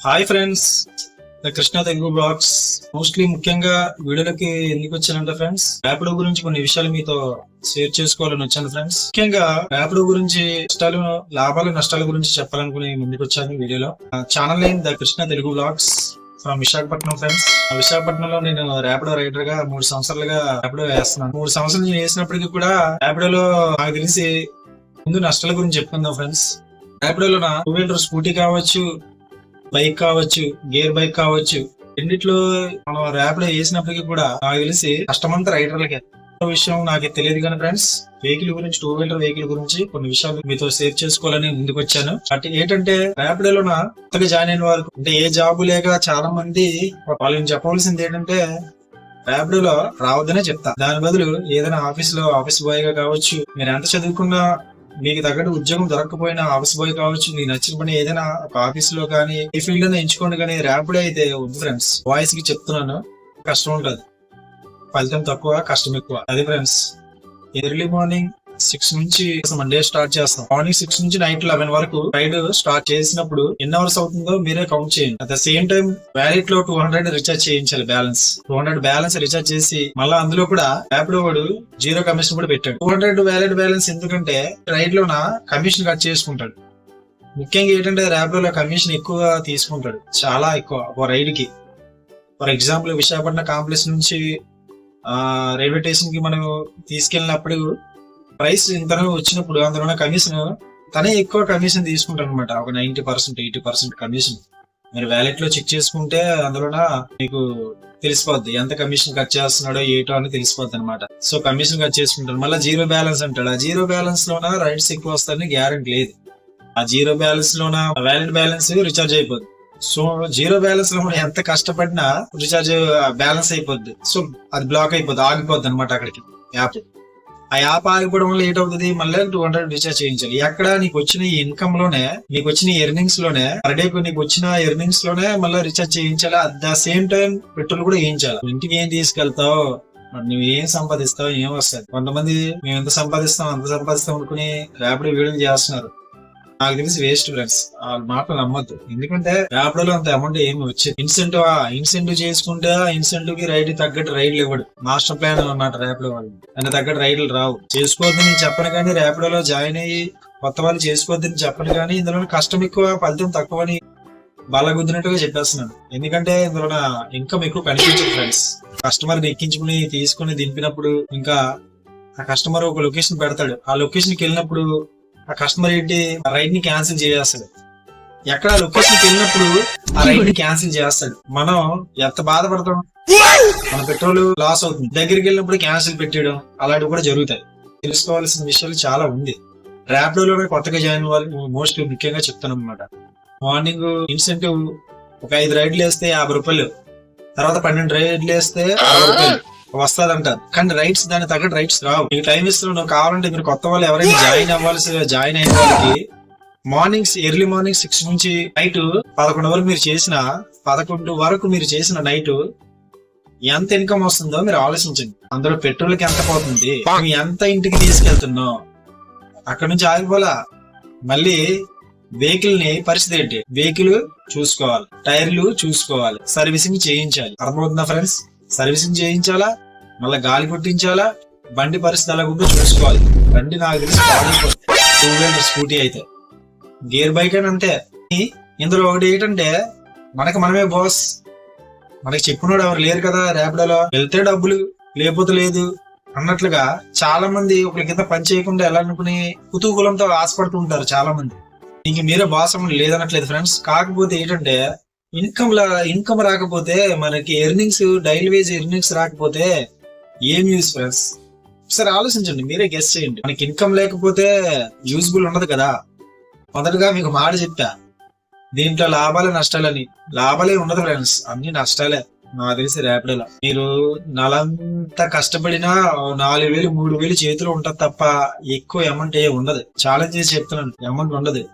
Hi friends the Krishna Telugu blogs mostly ముఖ్యంగా వీడియోలకి ఎందుకు వచ్చానంటే ఫ్రెండ్స్ ర్యాపిడో గురించి కొన్ని విషయాలు మీతో షేర్ చేసుకోవాలని వచ్చాను ఫ్రెండ్స్ ముఖ్యంగా ర్యాపిడో గురించి నష్టాలు లాభాలు నష్టాల గురించి చెప్పాలనుకుని ముందుకు వచ్చాను వీడియోలో. Channel name the Krishna Telugu blogs from Visakhapatnam friends విశాఖపట్నంలో నేను ర్యాపిడో రైడర్గా మూడు సంవత్సరాలుగా ర్యాపిడో వేస్తున్నాను. మూడు సంవత్సరాలు నేను వేసినప్పటికీ కూడా ర్యాపిడోలో నాకు తెలిసి ముందు నష్టాల గురించి చెప్పుకుందాం ఫ్రెండ్స్ ర్యాపిడోలో నా టూ వీలర్ స్కూటీ కావచ్చు బైక్ కావచ్చు గేర్ బైక్ కావచ్చు రెండిట్లో మనం లో వేసినప్పటికీ కూడా నాకు తెలిసి కష్టమంతా రైడర్లకే విషయం నాకు తెలియదు కానీ ఫ్రెండ్స్ వెహికల్ గురించి టూ వీలర్ వెహికల్ గురించి కొన్ని విషయాలు మీతో షేర్ చేసుకోవాలని ముందుకు వచ్చాను. అంటే ఏంటంటే ర్యాపిడోలో కొత్తగా జాయిన్ అయిన వారు అంటే ఏ జాబు లేక చాలా మంది వాళ్ళని చెప్పవలసింది ఏంటంటే ర్యాపిడోలో రావద్దనే చెప్తా. దాని బదులు ఏదైనా ఆఫీస్లో ఆఫీస్ బాయ్గా కావచ్చు మీరు ఎంత చదువుకున్నా నీకు తగ్గట్టు ఉద్యోగం దొరకకపోయినా ఆఫీస్ బాయ్ కావచ్చు నీకు నచ్చిన పని ఏదైనా ఒక ఆఫీస్లో కానీ ఏ ఫీల్డ్లో ఎంచుకోండి కానీ ర్యాపిడో అయితే వద్దు ఫ్రెండ్స్ వాయిస్కి చెప్తున్నాను కష్టం ఉంటుంది ఫలితం తక్కువ కష్టం ఎక్కువ. అది ఫ్రెండ్స్ ఎర్లీ మార్నింగ్ సిక్స్ నుంచి మండే స్టార్ట్ చేస్తాం. మార్నింగ్ సిక్స్ నుంచి నైట్ లెవెన్ వరకు రైడ్ స్టార్ట్ చేసినప్పుడు ఎన్ని అవర్స్ అవుతుందో మీరే కౌంట్ చేయండి. అట్ ద సేమ్ టైం వ్యాలెట్లో టూ హండ్రెడ్ రీఛార్జ్ చేయించాలి balance two hundred balance recharge చేసి మళ్ళీ అందులో కూడా ర్యాపిడో వాడు జీరో కమిషన్ కూడా పెట్టాడు. టూ హండ్రెడ్ వ్యాలెట్ బ్యాలెన్స్ ఎందుకంటే రైడ్ లోన కమిషన్ కట్ చేసుకుంటాడు. ముఖ్యంగా ఏంటంటే ర్యాపిడోలో కమిషన్ ఎక్కువ తీసుకుంటాడు. చాలా ఎక్కువ ఒక రైడ్కి ఫర్ ఎగ్జాంపుల్ విశాఖపట్నం కాంప్లెక్స్ నుంచి రైల్వే స్టేషన్కి మనం తీసుకెళ్ళినప్పుడు ప్రైస్ ఇంతనో వచ్చినప్పుడు అందులో కమిషన్ తనే ఎక్కువ కమిషన్ తీసుకుంటాను అనమాట ఒక ninety percent eighty percent commission మీరు వ్యాలెట్లో చెక్ చేసుకుంటే అందులోన మీకు తెలిసిపోద్ది. ఎంత కమిషన్ కట్ చేస్తున్నాడో ఏటో అని తెలిసిపోద్ది అనమాట సో కమిషన్ కట్ చేసుకుంటాడు. మళ్ళీ జీరో బ్యాలెన్స్ అంటాడు. ఆ జీరో బ్యాలెన్స్ లోన రైట్స్ ఎక్కువ వస్తాయని గ్యారెంటీ లేదు. ఆ జీరో బ్యాలెన్స్ లోన వ్యాలిడ్ బ్యాలెన్స్ రీఛార్జ్ అయిపోద్ది. సో జీరో బ్యాలెన్స్లో ఎంత కష్టపడినా రీఛార్జ్ బ్యాలెన్స్ అయిపోద్ది. సో అది బ్లాక్ అయిపోద్ది ఆగిపోద్ది అనమాట అక్కడికి. యాప్. ఆ యాప్ ఆగిపోవడం వల్ల ఏటవుతుంది? మళ్ళీ టూ హండ్రెడ్ రీఛార్జ్ చేయించాలి. ఎక్కడ నీకు వచ్చిన ఈ ఇన్కమ్లోనే నీకు వచ్చిన ఎర్నింగ్స్లోనే పర్ డే నీకు వచ్చిన ఎర్నింగ్స్లోనే మళ్ళీ రీఛార్జ్ చేయించాలి. At the same time petrol కూడా వేయించాలి. ఇంటికి ఏం తీసుకెళ్తావు? మరి నువ్వు ఏం సంపాదిస్తావు? ఏం వస్తుంది? కొంతమంది మేము ఎంత సంపాదిస్తాం అంత సంపాదిస్తాం అనుకుని ర్యాపిడ్ వీడియోలు చేస్తున్నారు. నాకు తెలిసి వేస్ట్ ఫ్రెండ్స్ వాళ్ళ మాటలు నమ్మద్దు. ఎందుకంటే ర్యాపిడోలో అంత అమౌంట్ ఏమి వచ్చింది. ఇన్సెంటివ్ ఇన్సెంటివ్ చేసుకుంటే ఇన్సెంటివ్కి రైడ్ తగ్గట్టు రైడ్లు ఇవ్వడు. మాస్టర్ ప్లాన్ అన్నమాట ర్యాపిడో వాళ్ళు. దాని తగ్గట్టు రైడ్లు రావు. చేసుకోవద్దని నేను చెప్పను కానీ ర్యాపిడోలో జాయిన్ అయ్యి కొత్త వాళ్ళు చేసుకోవద్దని చెప్పను కానీ ఇందులో కష్టం ఎక్కువ ఫలితం తక్కువ అని గుద్దినట్టుగా చెప్పేస్తున్నాను. ఎందుకంటే ఇందులో ఇన్కమ్ ఎక్కువ కనిపించదు ఫ్రెండ్స్ కస్టమర్ ఎక్కించుకుని తీసుకుని దింపినప్పుడు ఇంకా ఆ కస్టమర్ ఒక లొకేషన్ పెడతాడు. ఆ లొకేషన్కి వెళ్ళినప్పుడు ఆ కస్టమర్ ఏంటి? రైడ్ని క్యాన్సిల్ చేసేస్తాడు. ఎక్కడ లొకేషన్ వెళ్ళినప్పుడు ఆ రైడ్ని క్యాన్సిల్ చేస్తాడు. మనం ఎంత బాధపడతాం? మన పెట్రోల్ లాస్ అవుతుంది. దగ్గరికి వెళ్ళినప్పుడు క్యాన్సిల్ పెట్టేయడం అలాంటివి కూడా జరుగుతాయి. తెలుసుకోవాల్సిన విషయాలు చాలా ఉంది. ర్యాపిడోలోనే కొత్తగా జాయిన్ వాళ్ళు మోస్ట్ ముఖ్యంగా చెప్తాను అనమాట మార్నింగ్ ఇన్సెంటివ్ ఒక ఐదు రైడ్లు వేస్తే యాభై రూపాయలు. తర్వాత పన్నెండు రైడ్లు వేస్తే అరవై రూపాయలు. వస్తాదంట. కానీ రైట్స్ దాని తగ్గట్టు రైట్స్ రావు. మీకు టైం ఇస్తున్నావు కావాలంటే మీరు కొత్త వాళ్ళు ఎవరైనా జాయిన్ అవ్వాల్సి జాయిన్ అయిన వాళ్ళకి మార్నింగ్స్ ఎర్లీ మార్నింగ్ సిక్స్ నుంచి నైట్ పదకొండు వరకు మీరు చేసిన పదకొండు వరకు మీరు చేసిన నైట్ ఎంత ఇన్కమ్ వస్తుందో మీరు ఆలోచించండి. అందులో పెట్రోల్కి ఎంత పోతుంది? ఎంత ఇంటికి తీసుకెళ్తున్నావు? అక్కడ నుంచి ఆగిపోలా మళ్ళీ వెహికల్ని పరిస్థితి ఏంటి? వెహికల్ చూసుకోవాలి. టైర్లు చూసుకోవాలి. సర్వీసింగ్ చేయించాలి. అర్థమవుతుందా ఫ్రెండ్స్ సర్వీసింగ్ చేయించాలా? మళ్ళీ గాలి కొట్టించాలా? బండి పరిస్థితి ఎలా ఉందో చూసుకోవాలి. బండి నాకు తెలిసి టూ వీలర్ స్కూటీ అయితే. గేర్ బైక్ అని అంతే ఇందులో ఒకటి ఏంటంటే మనకి మనమే బాస్ మనకి చెప్పినోడు ఎవరు లేరు కదా ర్యాపిడోలో. వెళ్తే డబ్బులు లేకపోతే లేదు. అన్నట్లుగా చాలా మంది ఒకరి కింద పని చేయకుండా ఎలా అనుకుని కుతూహలంతో ఆశపడుతుంటారు చాలా మంది ఇంక మీరే బాస్ లేదనట్లేదు ఫ్రెండ్స్ కాకపోతే ఏంటంటే ఇన్కమ్ లా ఇన్కమ్ రాకపోతే మనకి ఎర్నింగ్స్ డైలీ వేజ్ ఎర్నింగ్స్ రాకపోతే ఏం యూస్ ఫ్రెండ్స్ ఒకసారి ఆలోచించండి మీరే గెస్ట్ చేయండి. మనకి ఇన్కమ్ లేకపోతే యూస్ఫుల్ ఉండదు కదా. మొదటగా మీకు మాట చెప్పా. దీంట్లో లాభాలే నష్టాలని. లాభాలే ఉండదు ఫ్రెండ్స్ అన్ని నష్టాలే. నాకు తెలిసి ర్యాపిడోలో మీరు నలంతా కష్టపడినా ఓ నాలుగు వేలు మూడు వేలు చేతిలో ఉంటది తప్ప ఎక్కువ అమౌంట్ ఏ ఉండదు. ఛాలెంజ్ చేసి చెప్తున్నాను అమౌంట్ ఉండదు.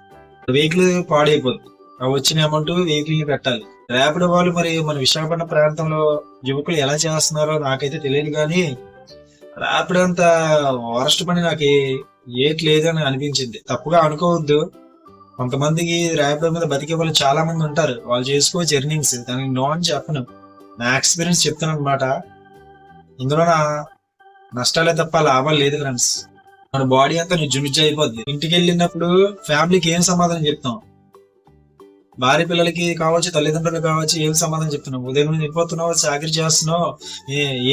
వెహికల్ పాడైపోద్ది ఆ వచ్చిన అమౌంట్ వెహికల్ని పెట్టాలి. ర్యాపిడో వాళ్ళు మరి మన విశాఖపట్నం ప్రాంతంలో యువకులు ఎలా చేస్తున్నారో నాకైతే తెలియదు కానీ ర్యాపిడో అంత వరస్ట్ పని నాకు ఏట్లేదు అని అనిపించింది. తప్పుగా అనుకోవద్దు. కొంతమందికి ర్యాపిడో మీద బతికే వాళ్ళు చాలా మంది ఉంటారు. వాళ్ళు చేసుకోవచ్చు ఎర్నింగ్స్ దానికి నో అని చెప్పను. నా ఎక్స్పీరియన్స్ చెప్తాను అనమాట ఇందులో నా నష్టాలే తప్ప లాభాలు లేదు ఫ్రెండ్స్ మన బాడీ అంతా నుజ్జు నుజ్జు అయిపోద్ది. ఇంటికి వెళ్ళినప్పుడు ఫ్యామిలీకి ఏం సమాధానం చెప్తాం? భార్య పిల్లలకి కావచ్చు తల్లిదండ్రులు కావచ్చు ఏం సమాధానం చెప్తున్నావు? ఉదయం నుంచి వెళ్ళిపోతున్నావు చాకరీ చేస్తున్నావు?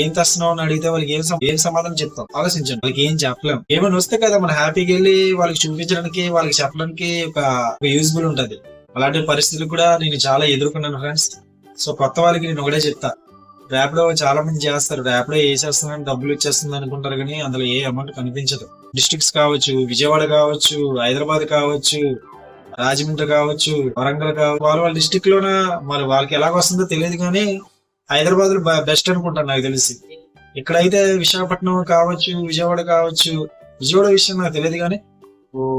ఏం తెస్తున్నావు అని అడిగితే వాళ్ళకి ఏం ఏం సమాధానం చెప్తాం ఆలోచించండి వాళ్ళకి ఏం చెప్పలేం. ఏమైనా వస్తే కదా మన హ్యాపీకి వెళ్ళి వాళ్ళకి చూపించడానికి వాళ్ళకి చెప్పడానికి ఒక యూజ్ఫుల్ ఉంటది. అలాంటి పరిస్థితులు కూడా నేను చాలా ఎదుర్కొన్నాను ఫ్రెండ్స్ సో కొత్త వాళ్ళకి నేను ఒకటే చెప్తా. ర్యాపిడో చాలా మంది చేస్తారు. ర్యాపిడో వేసేస్తుందని డబ్బులు ఇచ్చేస్తుంది అనుకుంటారు కానీ అందులో ఏ అమౌంట్ కనిపించదు. డిస్ట్రిక్ట్స్ కావచ్చు విజయవాడ కావచ్చు హైదరాబాద్ కావచ్చు రాజమండ్రి కావచ్చు వరంగల్ కావచ్చు వాళ్ళ వాళ్ళ డిస్టిక్ లోన మరి వాళ్ళకి ఎలాగ వస్తుందో తెలియదు కానీ హైదరాబాద్ బెస్ట్ అనుకుంటాను నాకు తెలిసి. ఇక్కడైతే విశాఖపట్నం కావచ్చు విజయవాడ కావచ్చు విజయవాడ విషయం నాకు తెలియదు కానీ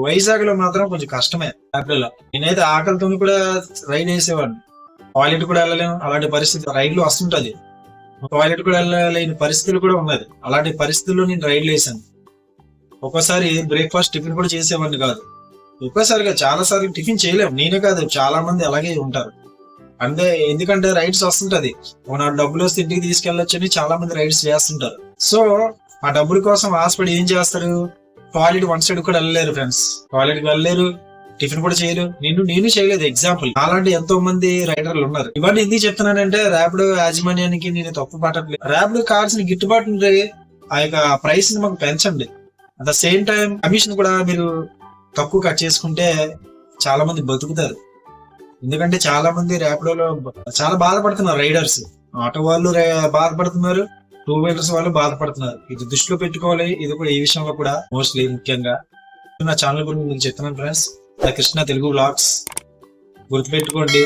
వైజాగ్లో మాత్రం కొంచెం కష్టమే ర్యాపిడోలో నేనైతే ఆకలితో కూడా రైడ్ వేసేవాడిని. టాయిలెట్ కూడా వెళ్ళలేము అలాంటి పరిస్థితి రైడ్లు వస్తుంటది. టాయిలెట్ కూడా వెళ్ళలేని పరిస్థితులు కూడా ఉన్నది అలాంటి పరిస్థితుల్లో నేను రైడ్లు వేసాను. ఒక్కోసారి బ్రేక్ఫాస్ట్ టిఫిన్ కూడా చేసేవాడిని కాదు. ఒక్కోసారిగా చాలా సార్లు టిఫిన్ చేయలేము నేనే కాదు చాలా మంది అలాగే ఉంటారు. అంటే ఎందుకంటే రైడ్స్ వస్తుంటది. మన డబ్బులు వస్తే ఇంటికి తీసుకెళ్ళొచ్చు అని చాలా మంది రైడ్స్ చేస్తుంటారు. సో ఆ డబ్బుల కోసం ఆశపడి ఏం చేస్తారు? టాయిలెట్ వన్ సైడ్ కూడా వెళ్ళలేరు ఫ్రెండ్స్ టాయిలెట్కి వెళ్ళలేరు టిఫిన్ కూడా చేయలేరు. నేను నేను చేయలేదు ఎగ్జాంపుల్ అలాంటి ఎంతో మంది రైడర్లు ఉన్నారు. ఇవన్నీ ఎందుకు చెప్తున్నానంటే ర్యాపిడో యాజమాన్యానికి నేను తప్పు పట్టట్లేదు ర్యాపిడో కావాల్సిన గిట్టుబాటు ఆ యొక్క ప్రైస్ని మాకు పెంచండి. At the same time commission కూడా మీరు తక్కువ కట్ చేసుకుంటే చాలా మంది బతుకుతారు. ఎందుకంటే చాలా మంది ర్యాపిడోలో చాలా బాధపడుతున్నారు రైడర్స్. ఆటో వాళ్ళు బాధపడుతున్నారు టూ వీలర్స్ వాళ్ళు బాధపడుతున్నారు. ఇది దృష్టిలో పెట్టుకోవాలి. ఇది కూడా ఈ విషయంలో కూడా మోస్ట్లీ ముఖ్యంగా. నా ఛానల్ గురించి నేను చెప్తున్నాను ఫ్రెండ్స్. నా కృష్ణ తెలుగు బ్లాగ్స్ గుర్తుపెట్టుకోండి.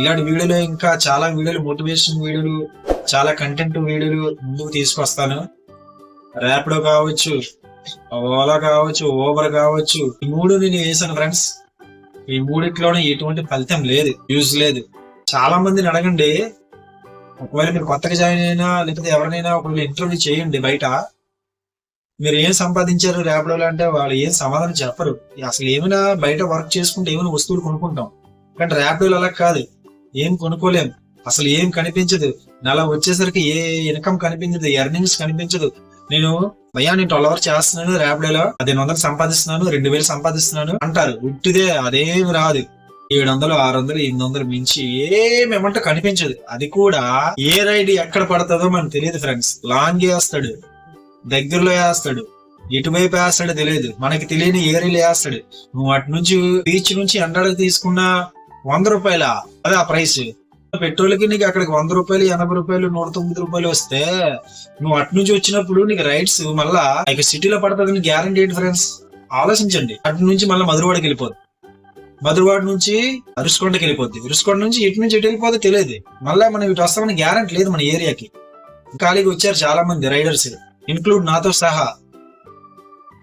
ఇలాంటి వీడియోలు ఇంకా చాలా వీడియోలు మోటివేషన్ వీడియోలు చాలా కంటెంట్ వీడియోలు ముందుకు తీసుకొస్తాను. ర్యాపిడో కావచ్చు ఓలా కావచ్చు ఓవర్ కావచ్చు. ఈ మూడు నేను వేసాను ఫ్రెండ్స్ ఈ మూడిట్లోనే ఎటువంటి ఫలితం లేదు యూజ్ లేదు. చాలా మందిని అడగండి ఒకవేళ మీరు కొత్తగా జాయిన్ అయినా లేకపోతే ఎవరినైనా ఒకవేళ ఇంటర్వ్యూ చేయండి బయట. మీరు ఏం సంపాదించారు ర్యాపిడోలో అంటే వాళ్ళు ఏం సమాధానం చెప్పరు. అసలు ఏమైనా బయట వర్క్ చేసుకుంటే ఏమైనా వస్తువులు కొనుక్కుంటాం. కానీ ర్యాపిడోలో అలా కాదు. ఏం కొనుక్కోలేము అసలు ఏం కనిపించదు. నెల వచ్చేసరికి ఏ ఇన్కమ్ కనిపించదు ఎర్నింగ్స్ కనిపించదు. నేను భయ్యా నేను ట్వెల్వ్ అవర్స్ చేస్తున్నాను ర్యాపిడోలో పదిహేను వందలు సంపాదిస్తున్నాను రెండు వేలు సంపాదిస్తున్నాను అంటారు. ఉట్టిదే అదేం రాదు. ఏడు వందలు ఆరు వందలు ఎనిమిది వందలు మించి ఏమేమంటే కనిపించదు. అది కూడా ఏ రైడ్ ఎక్కడ పడుతుందో మనకు తెలియదు ఫ్రెండ్స్. లాంగ్ వేస్తాడు దగ్గరలో వేస్తాడు ఎటువైపు వేస్తాడో తెలియదు. మనకి తెలియని ఏరియాలో వేస్తాడు. నువ్వు అటు నుంచి బీచ్ నుంచి ఎండలకు తీసుకున్న వంద రూపాయల? అదే ఆ ప్రైస్ పెట్రోల్కి నీకు అక్కడికి వంద రూపాయలు ఎనభై రూపాయలు నూట తొమ్మిది రూపాయలు వస్తే నువ్వు అటు నుంచి వచ్చినప్పుడు నీకు రైడ్స్ మళ్ళా ఇక సిటీలో పడుతుందని గ్యారంటీ ఏంటి ఫ్రెండ్స్ ఆలోచించండి. అటు నుంచి మళ్ళీ మధురవాడకి వెళ్ళిపోద్ది. మధురవాడ నుంచి రుషికొండకి వెళ్ళిపోద్ది. రుషికొండ నుంచి ఇటు నుంచి ఎటు వెళ్ళిపోతే తెలియదు. మళ్ళీ మనం ఇటు వస్తామని గ్యారంటీ లేదు మన ఏరియాకి ఖాళీగా వచ్చారు చాలా మంది రైడర్స్ ఇన్క్లూడ్ నాతో సహా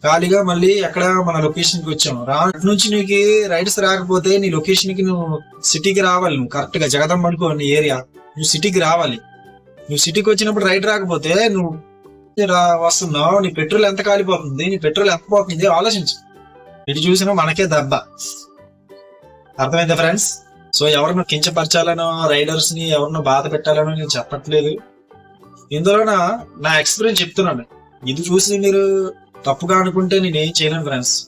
ఖాళీగా మళ్ళీ ఎక్కడ మన లొకేషన్కి వచ్చాము. రా అటు నుంచి నీకు రైడ్స్ రాకపోతే నీ లొకేషన్కి నువ్వు సిటీకి రావాలి. నువ్వు కరెక్ట్గా జగదంబడుకో నీ ఏరియా నువ్వు సిటీకి రావాలి. నువ్వు సిటీకి వచ్చినప్పుడు రైడ్ రాకపోతే నువ్వు రా- వస్తున్నావు. నీ పెట్రోల్ ఎంత కాలిపోతుంది? నీ పెట్రోల్ ఎంత పోతుంది? ఆలోచించు. ఇటు చూసినా మనకే దెబ్బ. అర్థమైందా ఫ్రెండ్స్ సో ఎవరిని కించపరచాలనో రైడర్స్ని ఎవరినో బాధ పెట్టాలనో నేను చెప్పట్లేదు. ఇందులోన నా ఎక్స్పీరియన్స్ చెప్తున్నాను. ఇది చూసి మీరు తప్పుగా అనుకుంటే నేను ఏం చేయలేను ఫ్రెండ్స్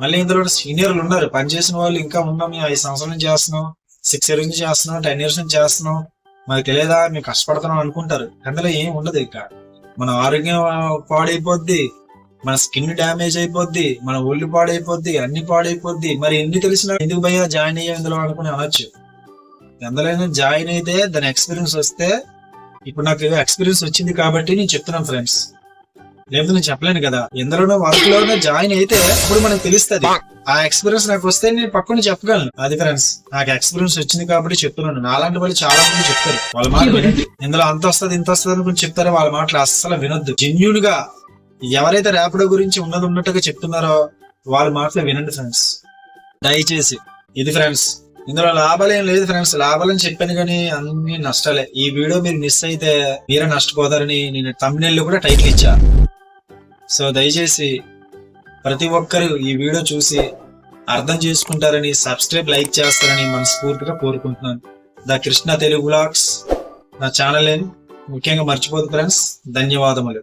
మళ్ళీ ఇందులో సీనియర్లు ఉన్నారు. పనిచేసిన వాళ్ళు ఇంకా ఉన్నాం. మేము ఐదు సంవత్సరాల నుంచి చేస్తున్నాం. సిక్స్ ఇయర్స్ నుంచి చేస్తున్నాం. టెన్ ఇయర్స్ నుంచి చేస్తున్నాం. మాకు తెలియదా? మేము కష్టపడుతున్నాం అనుకుంటారు. అందులో ఏం ఉండదు ఇక. మన ఆరోగ్యం పాడైపోద్ది. మన స్కిన్ డ్యామేజ్ అయిపోద్ది. మన ఒళ్ళు పాడైపోద్ది. అన్ని పాడైపోద్ది. మరి ఎన్ని తెలిసినా ఎందుకు భయ్యా జాయిన్ అయ్యా ఇందులో అనుకుని అనొచ్చు. ఎందులో జాయిన్ అయితే దాని ఎక్స్పీరియన్స్ వస్తే ఇప్పుడు నాకు ఎక్స్పీరియన్స్ వచ్చింది కాబట్టి నేను చెప్తున్నాను ఫ్రెండ్స్ లేకపోతే నేను చెప్పలేను కదా. ఎందులోనో వర్క్ జాయిన్ అయితే అప్పుడు మనకు తెలుస్తుంది. ఆ ఎక్స్పీరియన్స్ నాకు వస్తే నేను పక్కన చెప్పగలను. అది ఫ్రెండ్స్ నాకు ఎక్స్పీరియన్స్ వచ్చింది కాబట్టి చెప్తున్నాను. నాలాంటి వాళ్ళు చాలా మంది చెప్తారు. వాళ్ళ మాట ఇందులో అంత వస్తుంది ఇంత వస్తుంది అనుకుని చెప్తారో వాళ్ళ మాటలు అస్సలు వినొద్దు. జెన్యున్గా ఎవరైతే ర్యాపిడో గురించి ఉన్నది ఉన్నట్టుగా చెప్తున్నారో వాళ్ళ మాటలు వినండి ఫ్రెండ్స్. దయచేసి. ఇది ఫ్రెండ్స్ ఇందులో లాభాలు ఏం లేదు ఫ్రెండ్స్. లాభాలని చెప్పాను కానీ అన్ని నష్టాలే. ఈ వీడియో మీరు మిస్ అయితే మీరే నష్టపోతారని నేను తమిళ కూడా టైటిల్ ఇచ్చా. సో దయచేసి ప్రతి ఒక్కరు ఈ వీడియో చూసి అర్థం చేసుకుంటారని సబ్స్క్రైబ్ లైక్ చేస్తారని మనస్ఫూర్తిగా కోరుకుంటున్నాను. ద కృష్ణ తెలుగు బ్లాగ్స్ నా ఛానల్ ముఖ్యంగా మర్చిపోదు ఫ్రెండ్స్ ధన్యవాదములు.